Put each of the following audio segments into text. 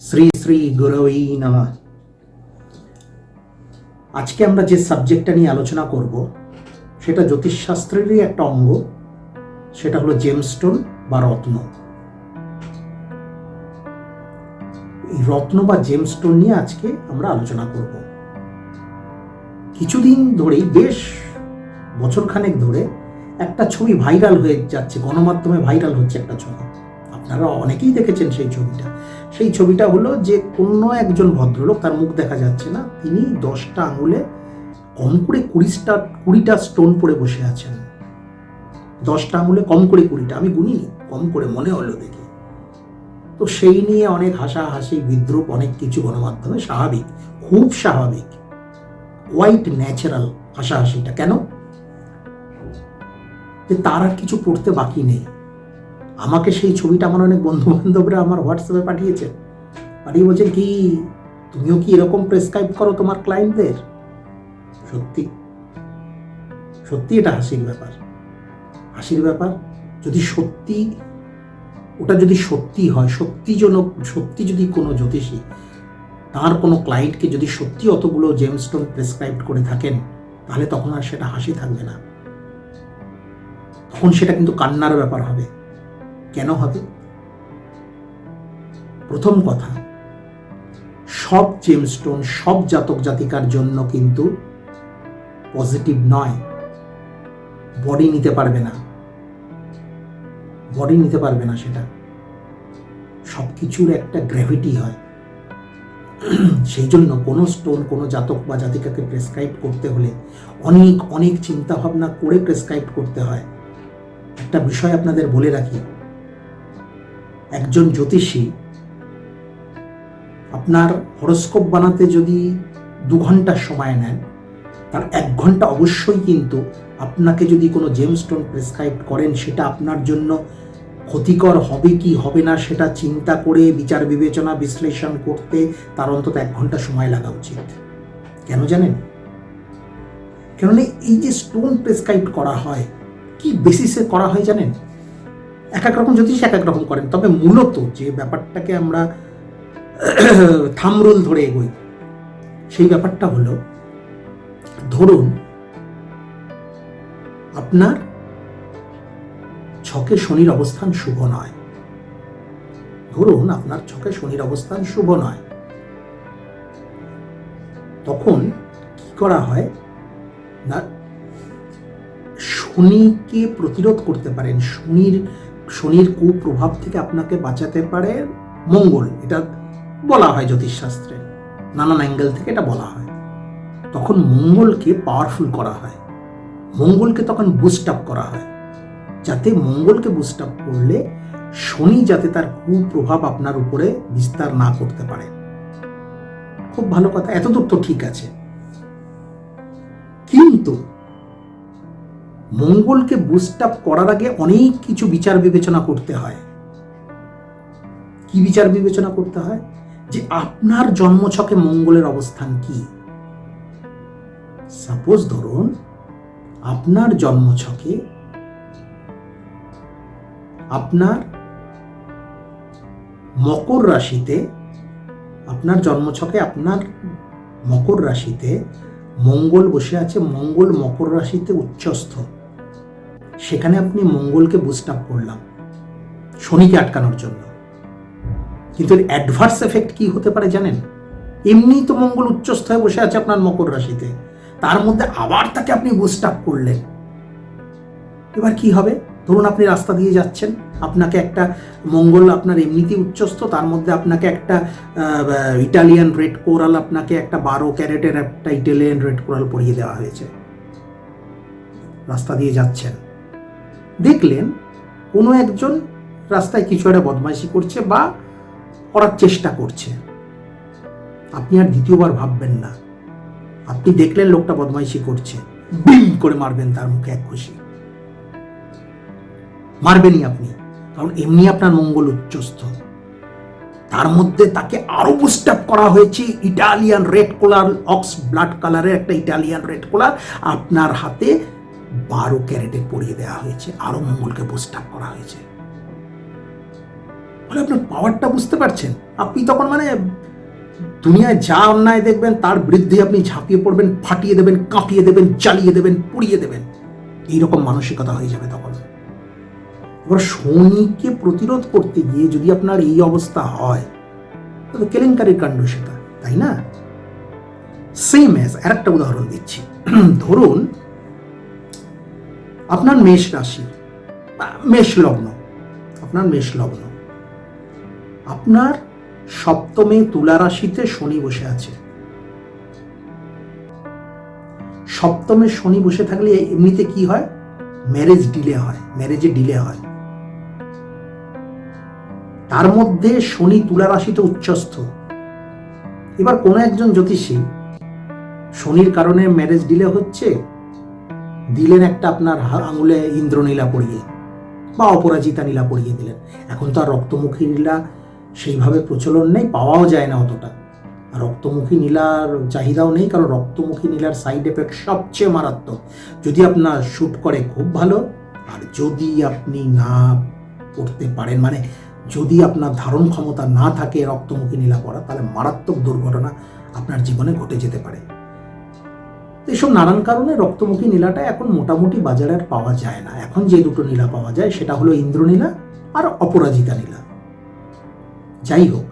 শ্রী শ্রী গুরবী নমঃ। আজকে আমরা যে সাবজেক্টটা নিয়ে আলোচনা করব, সেটা জ্যোতিষশাস্ত্রেরই একটা অঙ্গ, সেটা হলো জেমস্টোন বা রত্ন। এই রত্ন বা জেমস্টোন নিয়ে আজকে আমরা আলোচনা করব। কিছুদিন ধরেই, বেশ বছরখানেক ধরে একটা ছবি ভাইরাল হয়ে যাচ্ছে, গণমাধ্যমে ভাইরাল হচ্ছে একটা ছবি। আপনারা অনেকেই দেখেছেন সেই ছবিটা। সেই ছবিটা হলো যে কোনো একজন ভদ্রলোক, তার মুখ দেখা যাচ্ছে না, তিনি দশটা আঙুলে কম করে কুড়িটা কুড়িটা স্টোন পরে বসে আছেন। দশটা আঙুলে কম করে কুড়িটা, আমি গুনিনি, কম করে মনে হলো দেখে। তো সেই নিয়ে অনেক হাসাহাসি, বিদ্রুপ অনেক কিছু গণমাধ্যমে, স্বাভাবিক, খুব স্বাভাবিক। হোয়াইট ন্যাচারাল হাসাহাসিটা। কেন? যে তার আর কিছু পড়তে বাকি নেই। আমাকে সেই ছবিটা আমার অনেক বন্ধু বান্ধবরা আমার হোয়াটসঅ্যাপে পাঠিয়েছে। পাঠিয়ে বলছেন, কি, তুমিও কি এরকম প্রেসক্রাইব করো তোমার ক্লায়েন্টদের সত্যি। সত্যি এটা হাসির ব্যাপার। হাসির ব্যাপার। যদি সত্যি, ওটা যদি সত্যি হয় সত্যিজনক সত্যি যদি কোনো জ্যোতিষী, তার কোনো ক্লায়েন্টকে যদি সত্যি অতগুলো জেমস্টোন প্রেসক্রাইব করে থাকেন, তাহলে তখন আর সেটা হাসি থাকবে না। তখন সেটা কিন্তু কান্নার ব্যাপার হবে। কেন হবে? প্রথম কথা, সব জেমস্টোন সব জাতক জাতিকার জন্য কিন্তু পজিটিভ নয়। বডি নিতে পারবে না। বডি নিতে পারবে না সেটা। সব কিছুর একটা গ্র্যাভিটি হয়। সেই জন্য কোনো স্টোন কোনো জাতক বা জাতিকাকে প্রেসক্রাইব করতে হলে অনেক অনেক চিন্তা ভাবনা করে প্রেসক্রাইব করতে হয়। একটা বিষয় আপনাদের বলে রাখি একজন জ্যোতিষী আপনার হরস্কোপ বানাতে যদি দু ঘণ্টা সময় নেন, তার এক ঘণ্টা অবশ্যই কিন্তু আপনাকে যদি কোনো জেমস্টোন প্রেসক্রাইব করেন, সেটা আপনার জন্য ক্ষতিকর হবে কি হবে না, সেটা চিন্তা করে বিচার, বিবেচনা, বিশ্লেষণ করতে তার অন্তত এক ঘণ্টা সময় লাগা উচিত। কেন জানেন? কেননা এই যে স্টোন প্রেসক্রাইব করা হয়, কি বেসিসে করা হয় জানেন? এক এক রকম জ্যোতিষ এক এক রকম করেন। তবে মূলত যে ব্যাপারটাকে আমরা থামরোল ধরে এগোই, সেই ব্যাপারটা হলো, ধরুন আপনার ছকে শনির অবস্থান শুভ নয়। ধরুন আপনার ছকে শনির অবস্থান শুভ নয়। তখন কি করা হয় না, শনিকে প্রতিরোধ করতে পারেন, শনির শনির কুপ্রভাব থেকে আপনাকে বাঁচাতে পারে মঙ্গল, এটা বলা হয় জ্যোতিষশাস্ত্রে। নানান অ্যাঙ্গেল থেকে এটা বলা হয়। তখন মঙ্গলকে পাওয়ারফুল করা হয়। মঙ্গলকে তখন বুস্ট আপ করা হয়। যাতে মঙ্গলকে বুস্ট আপ করলে শনি যাতে তার কুপ্রভাব আপনার উপরে বিস্তার না করতে পারে। খুব ভালো কথা, এতদূর তো ঠিক আছে। কিন্তু মঙ্গলকে বুস্ট আপ করার আগে অনেক কিছু বিচার বিবেচনা করতে হয়। কি বিচার বিবেচনা করতে হয়? যে আপনার জন্মছকে মঙ্গলের অবস্থান কি? সাপোজ ধরুন, আপনার জন্মছকে আপনার মকর রাশিতে, আপনার জন্মছকে আপনার মকর রাশিতে মঙ্গল বসে আছে, মঙ্গল মকর রাশিতে উচ্চস্থ। সেখানে আপনি মঙ্গলকে বুস্ট আপ করলাম, শনিকে আটকানোর জন্য। কিন্তু এর অ্যাডভার্স এফেক্ট কি হতে পারে জানেন? এমনিই তো মঙ্গল উচ্চস্থ হয়ে বসে আছে আপনার মকর রাশিতে। তার মধ্যে আবার তাকে আপনি বুস্ট আপ করলেন। এবার কি হবে? ধরুন আপনি রাস্তা দিয়ে যাচ্ছেন, আপনাকে একটা মঙ্গল আপনার এমনিতেই উচ্চস্থ, তার মধ্যে আপনাকে একটা ইটালিয়ান রেড কোরাল, আপনাকে একটা বারো ক্যারেটের একটা ইটালিয়ান রেড কোরাল পরিয়ে দেওয়া হয়েছে। রাস্তা দিয়ে যাচ্ছেন। দেখলেন কোনো একজন রাস্তায় কিছু একটা বদমাইশি করছে বা করার চেষ্টা করছে। আপনি আর দ্বিতীয়বার ভাববেন না। আপনি দেখলেন লোকটা বদমাইশি করছে। বিম করে মারবেন তার মুখে এক খুশি মারবেনই আপনি, কারণ এমনি আপনার মঙ্গল উচ্চস্থ। তার মধ্যে তাকে আরও বুস্ট করা হয়েছে Italian red colour ox blood কালারের একটা ইটালিয়ান রেড কোলার আপনার হাতে বারো ক্যারেটে পরিয়ে দেওয়া হয়েছে, আরও মঙ্গলকে বুস্ট করা হয়েছে। বলে, আপনার পাওয়ারটা বুঝতে পারছেন? আপনি তখন মানে দুনিয়ায় যা অন্যায় দেখবেন, তার বিরুদ্ধে আপনি ঝাঁপিয়ে পড়বেন, ফাটিয়ে দেবেন, কাঁপিয়ে দেবেন, জ্বালিয়ে দেবেন, পুড়িয়ে দেবেন। এইরকম মানসিকতা হয়ে যাবে তখন। এবার শনিকে প্রতিরোধ করতে গিয়ে যদি আপনার এই অবস্থা হয়, তবে কেলেঙ্কারির কাণ্ড সেটা, তাই না? সেম অ্যাজ আর একটা উদাহরণ দিচ্ছি। ধরুন আপনার মেষ রাশি মেষ লগ্ন, আপনার মেষ লগ্ন। আপনার সপ্তমে তুলা রাশিতে শনি বসে আছে। সপ্তমে শনি বসে থাকলে এমনিতে কি হয়? ম্যারেজ ডিলে হয় ম্যারেজে ডিলে হয়। তার মধ্যে শনি তুলা রাশিতে উচ্চস্থ। এবার কোনো একজন জ্যোতিষী, শনির কারণে ম্যারেজ ডিলে হচ্ছে দিলেন একটা আপনার আঙুলে ইন্দ্রনীলা পরিয়ে বা অপরাজিতা নীলা পরিয়ে দিলেন। এখন তো আর রক্তমুখী নীলা সেইভাবে প্রচলন নেই, পাওয়াও যায় না অতটা। রক্তমুখী নীলার চাহিদাও নেই, কারণ রক্তমুখী নীলার সাইড এফেক্ট সবচেয়ে মারাত্মক। যদি আপনার শ্যুট করে খুব ভালো, আর যদি আপনি না পড়তে পারেন মানে যদি আপনার ধারণ ক্ষমতা না থাকে রক্তমুখী নীলা পড়া, তাহলে মারাত্মক দুর্ঘটনা আপনার জীবনে ঘটে যেতে পারে। তো এসব নানান কারণে রক্তমুখী নীলাটা এখন মোটামুটি বাজারে আর পাওয়া যায় না। এখন যে দুটো নীলা পাওয়া যায়, সেটা হলো ইন্দ্রনীলা আর অপরাজিতা নীলা। যাই হোক,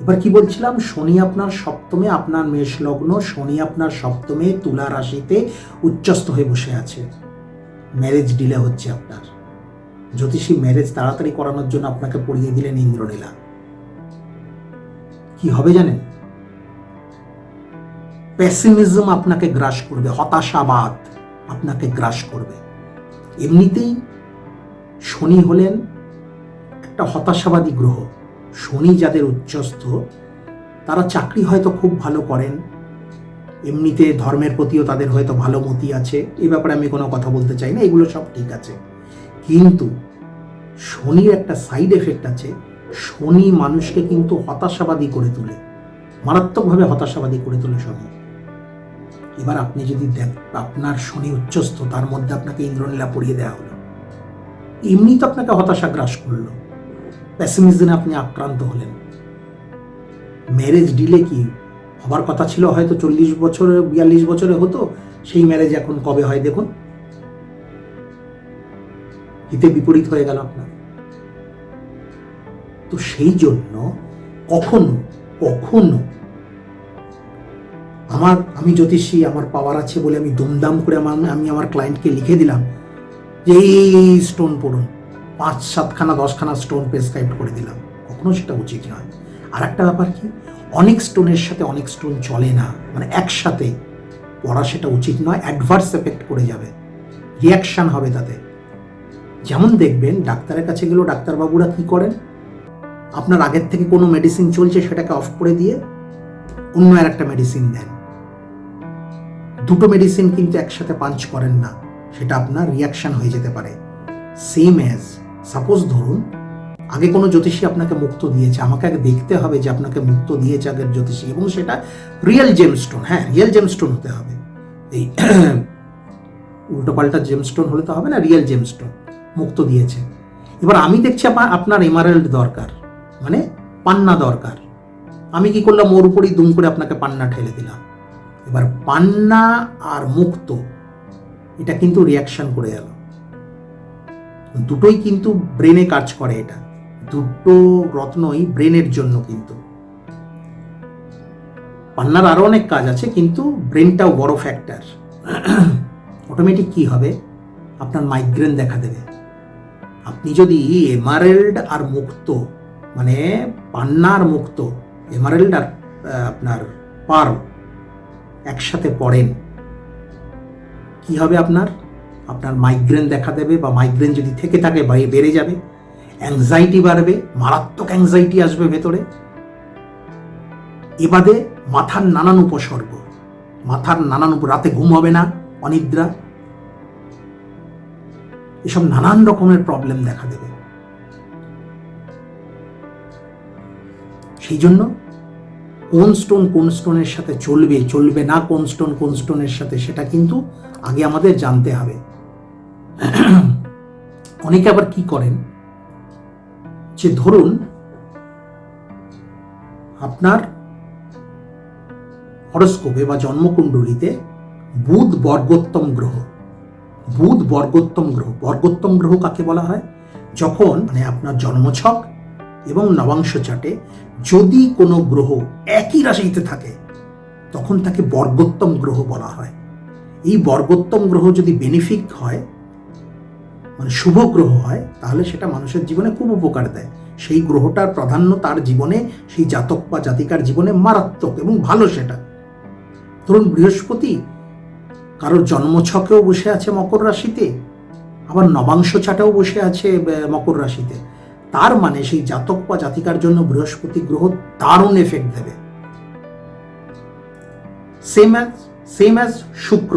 এবার কি বলছিলাম? শনি আপনার সপ্তমে, আপনার মেষ লগ্ন শনি আপনার সপ্তমে, তুলা রাশিতে উচ্চস্থ হয়ে বসে আছে। ম্যারেজ ডিলে হচ্ছে আপনার। জ্যোতিষী, ম্যারেজ তাড়াতাড়ি করানোর জন্য আপনাকে পড়িয়ে দিলেন ইন্দ্রনীলা কি হবে জানেন? পেসিমিজম আপনাকে গ্রাস করবে, হতাশাবাদ আপনাকে গ্রাস করবে। এমনিতেই শনি হলেন একটা হতাশাবাদী গ্রহ। শনি যাদের উচ্চস্থ, তারা চাকরি হয়তো খুব ভালো করেন, এমনিতে ধর্মের প্রতিও তাদের হয়তো ভালো মতি আছে, এ ব্যাপারে আমি কোনো কথা বলতে চাই না, এগুলো সব ঠিক আছে। কিন্তু শনির একটা সাইড এফেক্ট আছে, শনি মানুষকে কিন্তু হতাশাবাদী করে তোলে, মারাত্মকভাবে হতাশাবাদী করে তোলে শনি। এবার আপনি যদি দেখ, আপনার শনি উচ্চস্থ, তার মধ্যে আপনাকে ইন্দ্রনীলা পড়িয়ে দেওয়া হলো। এমনি তো আপনাকে হতাশা গ্রাস করল। প্যাসিমিজমে আপনি আক্রান্ত হলেন। ম্যারেজ ডিলে কি? হবার কথা ছিল হয়তো চল্লিশ বছরে, বিয়াল্লিশ বছরে হতো, সেই ম্যারেজ এখন কবে হয় দেখুন। হিতে বিপরীত হয়ে গেল আপনার। তো সেই জন্য কখনো কখনো আমার, আমি জ্যোতিষী, আমার পাওয়ার আছে বলে আমি দুমদাম করে আমার, আমি আমার ক্লায়েন্টকে লিখে দিলাম যে এই স্টোন পড়ুন। পাঁচ, সাতখানা, দশখানা স্টোন প্রেসক্রাইব করে দিলাম। কখনো সেটা উচিত নয়। আর একটা ব্যাপার কি? অনেক স্টোনের সাথে অনেক স্টোন চলে না। মানে একসাথে পড়া সেটা উচিত নয় অ্যাডভার্স এফেক্ট করে যাবে। রিয়াকশান হবে তাতে। যেমন দেখবেন, ডাক্তারের কাছে গেলেও ডাক্তারবাবুরা কি করেন? আপনার আগের থেকে কোনো মেডিসিন চলছে সেটাকে অফ করে দিয়ে অন্য আর একটা মেডিসিন দেন। দুটো মেডিসিন কিন্তু একসাথে পাঞ্চ করেন না, সেটা আপনার রিয়াকশন হয়ে যেতে পারে। সেম অ্যাজ সাপোজ ধরুন, আগে কোনো জ্যোতিষী আপনাকে মুক্ত দিয়েছে, আমাকে আগে দেখতে হবে যে আপনাকে মুক্ত দিয়েছে আগের জ্যোতিষী, এবং সেটা রিয়েল জেমস্টোন হ্যাঁ রিয়েল জেমস্টোন হতে হবে। এই উল্টো পাল্টা জেমস্টোন হলে তো হবে না রিয়েল জেমস্টোন মুক্ত দিয়েছে। এবার আমি দেখছি আমার আপনার এমারেল্ড দরকার মানে পান্না দরকার। আমি কি করলাম, ওর উপরই দুম করে আপনাকে পান্না ঠেলে দিলাম। এবার পান্না আর মুক্ত, এটা কিন্তু রিয়াকশন করে গেল। দুটোই কিন্তু ব্রেনে কাজ করে এটা। দুটো রত্নই ব্রেনের জন্য কিন্তু। পান্নার আরও অনেক কাজ আছে, কিন্তু ব্রেনটাও বড় ফ্যাক্টর অটোমেটিক কি হবে? আপনার মাইগ্রেন দেখা দেবে। আপনি যদি এমারেল্ড আর মুক্ত মানে পান্না আর মুক্ত এমারেল্ড আর আপনার পার্ল একসাথে পড়েন, কি হবে আপনার? আপনার মাইগ্রেন দেখা দেবে বা মাইগ্রেন যদি থেকে থাকে বেড়ে যাবে অ্যাংজাইটি বাড়বে, মারাত্মক অ্যাংজাইটি আসবে ভেতরে। এবাদে মাথার নানান উপসর্গ, মাথার নানান রাতে ঘুম হবে না, অনিদ্রা। এসব নানান রকমের প্রবলেম দেখা দেবে। সেই জন্য কোন স্টোন কোন স্টোনের সাথে চলবে চলবে না কোন স্টোন কোন স্টোনের সাথে, সেটা কিন্তু আগে আমাদের জানতে হবে। অনেকে আবার কি করেন? যে ধরুন, আপনার হরস্কোপে বা জন্মকুণ্ডলিতে বুধ বর্গোত্তম গ্রহ। বুধ বর্গোত্তম গ্রহ। বর্গোত্তম গ্রহ কাকে বলা হয়? যখন মানে আপনার জন্মছক এবং নবাংশ চাটে যদি কোনো গ্রহ একই রাশিতে থাকে, তখন তাকে বর্গোত্তম গ্রহ বলা হয়। এই বর্গোত্তম গ্রহ যদি বেনিফিক হয় মানে শুভ গ্রহ হয়, তাহলে সেটা মানুষের জীবনে খুব উপকার দেয়। সেই গ্রহটার প্রাধান্য তার জীবনে, সেই জাতক বা জাতিকার জীবনে মারাত্মক এবং ভালো সেটা। ধরুন বৃহস্পতি কারোর জন্মছকেও বসে আছে মকর রাশিতে, আবার নবাংশ চাটেও বসে আছে মকর রাশিতে। তার মানে সেই জাতক বা জাতিকার জন্য বৃহস্পতি গ্রহ দারুণ এফেক্ট দেবে। সেম অ্যাজ সেম অ্যাজ শুক্র।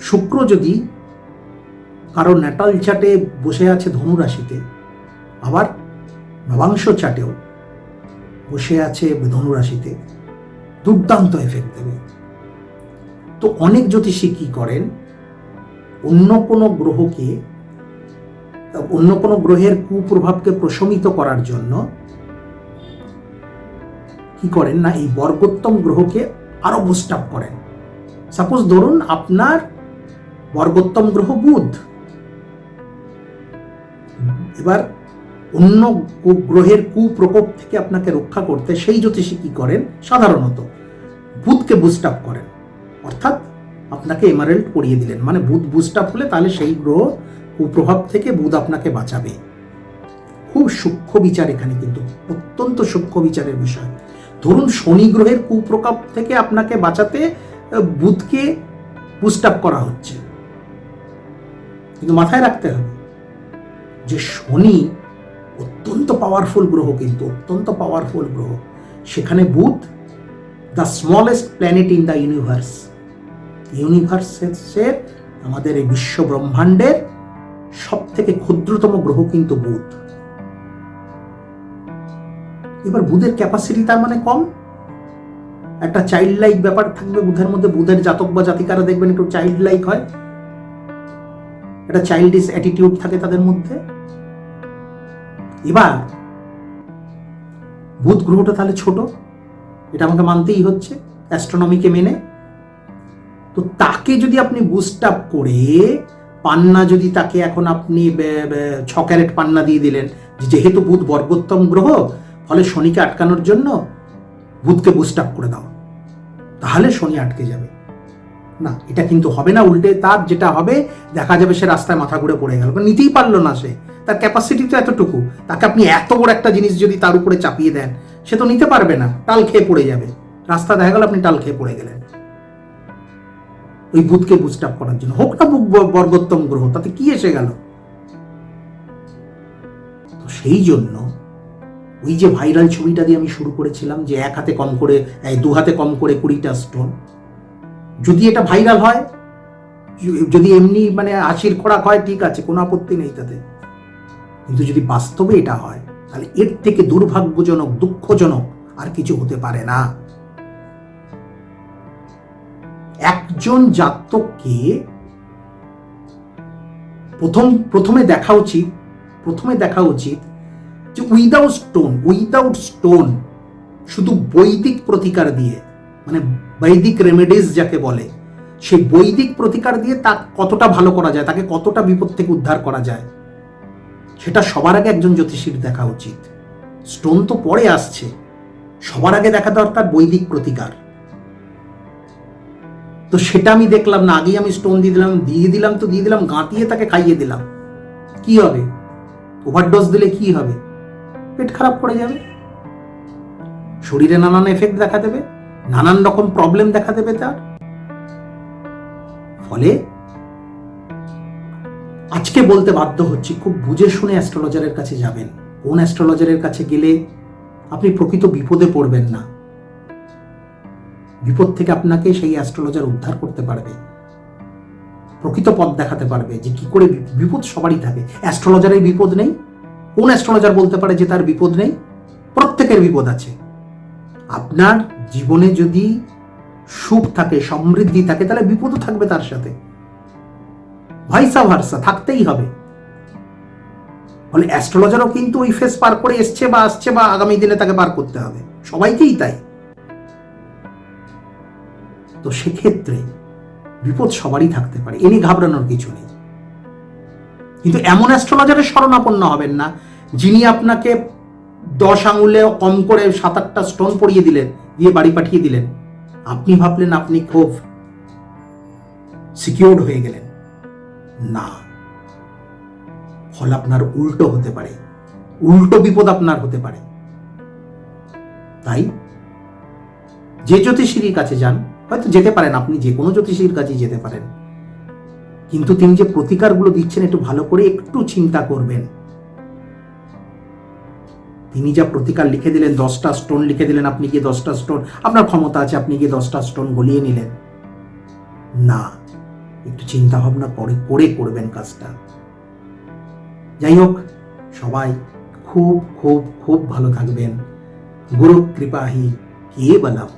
শুক্র যদি কারও ন্যাটাল চাটে বসে আছে ধনু রাশিতে আবার নবাংশ চাটেও বসে আছে ধনু রাশিতে দুর্দান্ত এফেক্ট দেবে। তো অনেক জ্যোতিষী কি করেন? অন্য কোনো গ্রহকে অন্য কোনো গ্রহের কুপ্রভাবকে প্রশমিত করার জন্য কি করেন না, এই বর্গোত্তম গ্রহকে আরও বুস্ট আপ করেন। সাপোজ ধরুন আপনার বর্গোত্তম গ্রহ বুধ। এবার অন্য গ্রহের কুপ্রকোপ থেকে আপনাকে রক্ষা করতে সেই জ্যোতিষী কি করেন, সাধারণত বুধকে বুস্ট আপ করেন। অর্থাৎ আপনাকে এমারেল্ড পরিয়ে দিলেন। মানে বুধ বুস্ট আপ হলে তাহলে সেই গ্রহ কুপ্রভাব থেকে বুধ আপনাকে বাঁচাবে। খুব সূক্ষ্ম বিচার এখানে কিন্তু, অত্যন্ত সূক্ষ্ম বিচারের বিষয়। ধরুন শনি গ্রহের কুপ্রকোপ থেকে আপনাকে বাঁচাতে বুধকে বুস্ট আপ করা হচ্ছে। কিন্তু মাথায় রাখতে হবে যে শনি অত্যন্ত পাওয়ারফুল গ্রহ কিন্তু, অত্যন্ত পাওয়ারফুল গ্রহ। সেখানে Budh the smallest planet in the universe ইউনিভার্সের আমাদের এই বিশ্ব ব্রহ্মাণ্ডের সব থেকে ক্ষুদ্রতম গ্রহ কিন্তু বুধ। এবার বুধের ক্যাপাসিটি তার মানে কম। একটা চাইল্ড লাইক ব্যাপার থাকবে বুধের মধ্যে। বুধের জাতক বা জাতিকারা দেখবেন একটু চাইল্ড লাইক হয়। একটা চাইল্ডিস অ্যাটিটিউড থাকে তাদের মধ্যে। এবার বুধ গ্রহটা তাহলে ছোট। এটা আমাকে মানতেই হচ্ছে অ্যাস্ট্রোনমিকে মেনে। তো তাকে যদি আপনি বুস্ট আপ করে পান্না যদি তাকে এখন আপনি ছ ক্যারেট পান্না দিয়ে দিলেন, যেহেতু বুধ বর্গোত্তম গ্রহ, ফলে শনিকে আটকানোর জন্য বুধকে বুস্ট আপ করে দাও। তাহলে শনি আটকে যাবে। না, এটা কিন্তু হবে না, উল্টে তার যেটা হবে, দেখা যাবে সে রাস্তায় মাথা ঘুরে পড়ে গেল। নিতেই পারল না সে। তার ক্যাপাসিটি তো এতটুকু। তাকে আপনি এত বড় একটা জিনিস যদি তার উপরে চাপিয়ে দেন, সে তো নিতে পারবে না। টাল খেয়ে পড়ে যাবে। রাস্তা দেখা গেল আপনি টাল খেয়ে পড়ে গেলেন। ওই বুধকে বুস্ট আপ করার জন্য। হোক না বুক বর্গোত্তম গ্রহ, তাতে কি এসে গেল? তো সেই জন্য ওই যে ভাইরাল ছবিটা দিয়ে আমি শুরু করেছিলাম, যে এক হাতে কম করে দু হাতে কম করে কুড়িটা স্টোন যদি এটা ভাইরাল হয়, যদি এমনি মানে আশির খোরাক হয়, ঠিক আছে, কোনো আপত্তি নেই তাতে। কিন্তু যদি বাস্তবে এটা হয়, তাহলে এর থেকে দুর্ভাগ্যজনক, দুঃখজনক আর কিছু হতে পারে না। একজন জাতককে প্রথম, প্রথমে দেখা উচিত, প্রথমে দেখা উচিত যে উইদাউট স্টোন উইদাউট স্টোন শুধু বৈদিক প্রতিকার দিয়ে মানে বৈদিক রেমেডিস যাকে বলে, সেই বৈদিক প্রতিকার দিয়ে তা কতটা ভালো করা যায়, তাকে কতটা বিপদ থেকে উদ্ধার করা যায়, সেটা সবার আগে একজন জ্যোতিষীর দেখা উচিত। স্টোন তো পরে আসছে, সবার আগে দেখা দরকার বৈদিক প্রতিকার। তো সেটা আমি দেখলাম না, আগেই আমি স্টোন দিয়ে দিলাম দিয়ে দিলাম তো দিয়ে দিলাম, গাঁতিয়ে তাকে খাইয়ে দিলাম। কি হবে? ওভারডোজ দিলে কি হবে? পেট খারাপ করে যাবে। শরীরে নানান এফেক্ট দেখা দেবে, নানান রকম প্রবলেম দেখা দেবে তার। ফলে আজকে বলতে বাধ্য হচ্ছি, খুব বুঝে শুনে অ্যাস্ট্রোলজারের কাছে যাবেন। কোন অ্যাস্ট্রোলজারের কাছে গেলে আপনি প্রকৃত বিপদে পড়বেন না। বিপদ থেকে আপনাকে সেই অ্যাস্ট্রোলজার উদ্ধার করতে পারবে। প্রকৃত পথ দেখাতে পারবে যে কি করে বিপদ সবারই থাকে। অ্যাস্ট্রোলজারের বিপদ নেই। কোন অ্যাস্ট্রোলজার বলতে পারে যে তার বিপদ নেই? প্রত্যেকের বিপদ আছে। আপনার জীবনে যদি সুখ থাকে, সমৃদ্ধি থাকে, তাহলে বিপদও থাকবে তার সাথে। ভাইসা ভার্সা থাকতেই হবে। ফলে অ্যাস্ট্রোলজারও কিন্তু ওই ফেস পার করে এসছে বা আসছে বা আগামী দিনে তাকে পার করতে হবে। সবাইকেই তাই। তো সেক্ষেত্রে বিপদ সবারই থাকতে পারে। এনি ঘাবড়ানোর কিছু নেই। কিন্তু এমন অ্যাস্ট্রোলজারের শরণাপন্ন হবেন না, যিনি আপনাকে দশ আঙুলে কম করে সাত আটটা স্টোন পরিয়ে দিলেন, দিয়ে বাড়ি পাঠিয়ে দিলেন। আপনি ভাবলেন আপনি খুব সিকিউরড হয়ে গেলেন। না। ফল আপনার উল্টো হতে পারে। উল্টো বিপদ আপনার হতে পারে। তাই যে জ্যোতিষীর কাছে যান হয়তো যেতে পারেন, আপনি যে কোনো জ্যোতিষীর কাছেই যেতে পারেন। কিন্তু তিনি যে প্রতিকারগুলো দিচ্ছেন একটু ভালো করে একটু চিন্তা করবেন। তিনি যা প্রতিকার লিখে দিলেন, দশটা স্টোন লিখে দিলেন, আপনি গিয়ে দশটা স্টোন, আপনার ক্ষমতা আছে, আপনি গিয়ে দশটা স্টোন গলিয়ে নিলেন। না, একটু চিন্তা ভাবনা করে করে করবেন কাজটা। যাই হোক, সবাই খুব খুব খুব ভালো থাকবেন। গুরু কৃপাহি, কে বলাম